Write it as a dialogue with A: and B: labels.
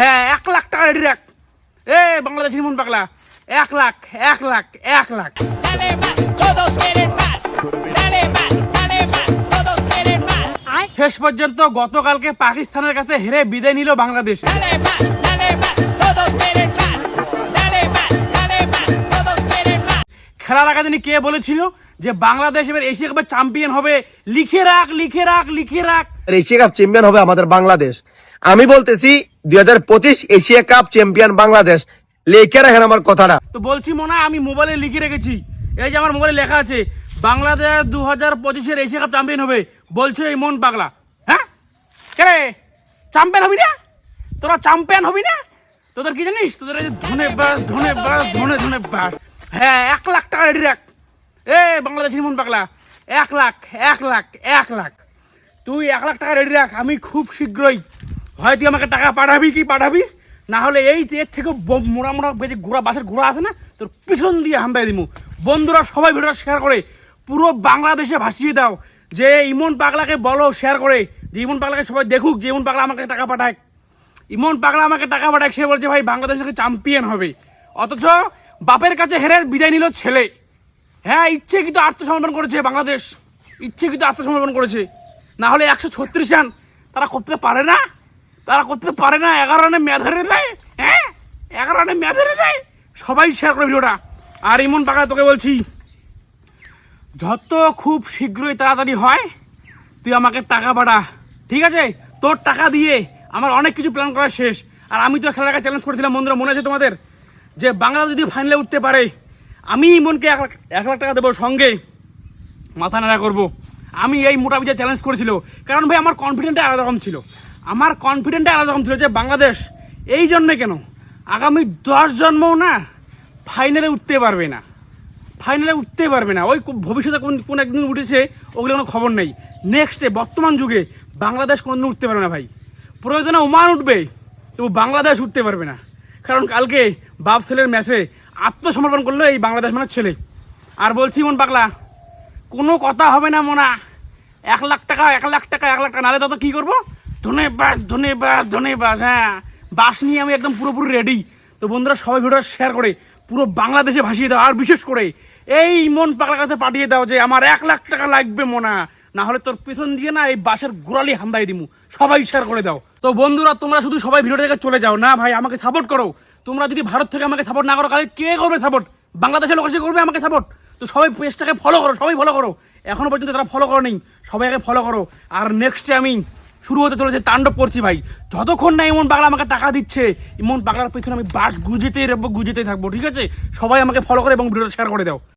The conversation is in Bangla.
A: হ্যাঁ এক লাখ টাকা রেডি রাখ। এ বাংলাদেশ হিমন পাগলা। এক লাখ এক লাখ এক লাখ. শেষ পর্যন্ত গতকালকে পাকিস্তানের কাছে হেরে বিদায় নিল বাংলাদেশ. খেলার আগে দিনই কে বলেছিল যে বাংলাদেশ এবার এশিয়া কাপের চ্যাম্পিয়ন হবে? লিখে রাখ লিখে রাখ লিখে রাখ।
B: এশিয়া কাপ চ্যাম্পিয়ন হবে আমাদের বাংলাদেশ। আমি বলতেছি দুই হাজার পঁচিশ এশিয়া কাপ চ্যাম্পিয়ন বাংলাদেশ। লেখে রাখেন আমার কথাটা।
A: তো বলছি মনে, আমি মোবাইলে লিখে রেখেছি। এই যে আমার মোবাইলে লেখা আছে, বাংলাদেশ দু হাজার পঁচিশের এশিয়া কাপ চ্যাম্পিয়ন হবে। বলছে এই মন পাগলা। হ্যাঁ? কে চ্যাম্পিয়ন হবি না? তোরা চ্যাম্পিয়ন হবি না? তোদের কি জানিস? তোদের এই যে ধনে বাস ধনে বাস, ধনে ধনে বাস। হ্যাঁ এক লাখ টাকা রেডি রাখ। এ, বাংলাদেশ মন পাগলা। এক লাখ এক লাখ এক লাখ। তুই এক লাখ টাকা রেডি রাখ। আমি খুব শীঘ্রই হয় তুই আমাকে টাকা পাঠাবি কি পাঠাবি? না হলে এই এর থেকে মোড়া মোড়া বেজে ঘোড়া বাসের ঘোড়া আছে না, তোর পিছন দিয়ে হান্দাই দিমু। বন্ধুরা, সবাই ভিডিওটা শেয়ার করে, পুরো বাংলাদেশে ভাসিয়ে দাও। যে ইমন পাগলাকে বলো শেয়ার করে। যে ইমন পাগলাকে সবাই দেখুক, যে ইমন পাগলা আমাকে টাকা পাঠায় ইমন পাগলা আমাকে টাকা পাঠায় সে বলছে, ভাই, বাংলাদেশ চ্যাম্পিয়ন হবে। অথচ বাপের কাছে হেরে বিদায় নিল ছেলে। হ্যাঁ ইচ্ছে কিন্তু আত্মসমর্পণ করেছে বাংলাদেশ। ইচ্ছে কিন্তু আত্মসমর্পণ করেছে। না হলে একশো ছত্রিশ রান তারা করতে পারে না? তারা করতে পারে না, এগারো রানে হেরে দেয় হ্যাঁ? এগারো রানে হেরে দেয় সবাই শেয়ার করে ভিডিওটা। আর ইমন পাগলা তোকে বলছি, যত খুব শীঘ্রই তাড়াতাড়ি হয়, তুই আমাকে টাকা পাঠা ঠিক আছে? তোর টাকা দিয়ে আমার অনেক কিছু প্ল্যান করা শেষ। আর আমি তো খেলাটাকে চ্যালেঞ্জ করেছিলাম, বন্ধুরা, মনে আছে তোমাদের? যে বাংলা যদি ফাইনালে উঠতে পারে, আমি ইমনকে এক লাখ এক লাখ টাকা দেবো সঙ্গে, মাথা নাড়া করব। আমি এই মোটা বিজয় চ্যালেঞ্জ করেছিল। কারণ ভাই, আমার কনফিডেন্টটা আলাদা রকম ছিল। আমার কনফিডেন্টটা আলাদা রকম ছিল যে বাংলাদেশ এই জন্মে কেন? আগামী দশ জন্মও না ফাইনালে উঠতে পারবে না। ফাইনালে উঠতে পারবে না। ওই ভবিষ্যতে কোন কোন একদিন উঠেছে, ওগুলো কোনো খবর নেই। নেক্সটে বর্তমান যুগে বাংলাদেশ কোনোদিন উঠতে পারবে না ভাই। প্রয়োজনে ওমান উঠবে তবু বাংলাদেশ উঠতে পারবে না। কারণ কালকে বাপ ছেলের ম্যাচে আত্মসমর্পণ করল এই বাংলাদেশ মানে ছেলে। আর বলছি মন পাগলা, কোনো কথা হবে না মোনা। এক লাখ টাকা, এক লাখ টাকা, এক লাখ টাকা নাহলে তত কী করব? ধনে বাস ধনে বাস ধনে বাস হ্যাঁ। বাস নিয়ে আমি একদম পুরোপুরি রেডি তো বন্ধুরা, সবাই ভিডিওটা শেয়ার করে, পুরো বাংলাদেশে ভাসিয়ে দাও। আর বিশেষ করে, এই মন পাগলার কাছে পাঠিয়ে দাও যে আমার এক লাখ টাকা লাগবে মোনা। না হলে তোর পিছন দিয়ে না এই বাসের গোড়ালি হান্দাই দিমু। সবাই শেয়ার করে দাও। তো বন্ধুরা, তোমরা শুধু সবাই ভিডিও থেকে চলে যাও। না ভাই, আমাকে সাপোর্ট করো। তোমরা যদি ভারত থেকে আমাকে সাপোর্ট না করো তাহলে কে করবে সাপোর্ট বাংলাদেশের লোক করবে আমাকে সাপোর্ট তো সবাই পেজটাকে ফলো করো, সবাই ফলো করো। এখনও পর্যন্ত তারা ফলো করো নেই সবাই আগে ফলো করো। আর নেক্সটে আমি শুরু হতে চলেছে তাণ্ডব করছি ভাই। যতক্ষণ না ইমন পাগলা আমাকে টাকা দিচ্ছে, ইমন পাগলার পেছনে আমি বাস গুজেতেই রাখব গুজেতেই থাকব, ঠিক আছে? সবাই আমাকে ফলো করে এবং ভিডিওটা শেয়ার করে দাও।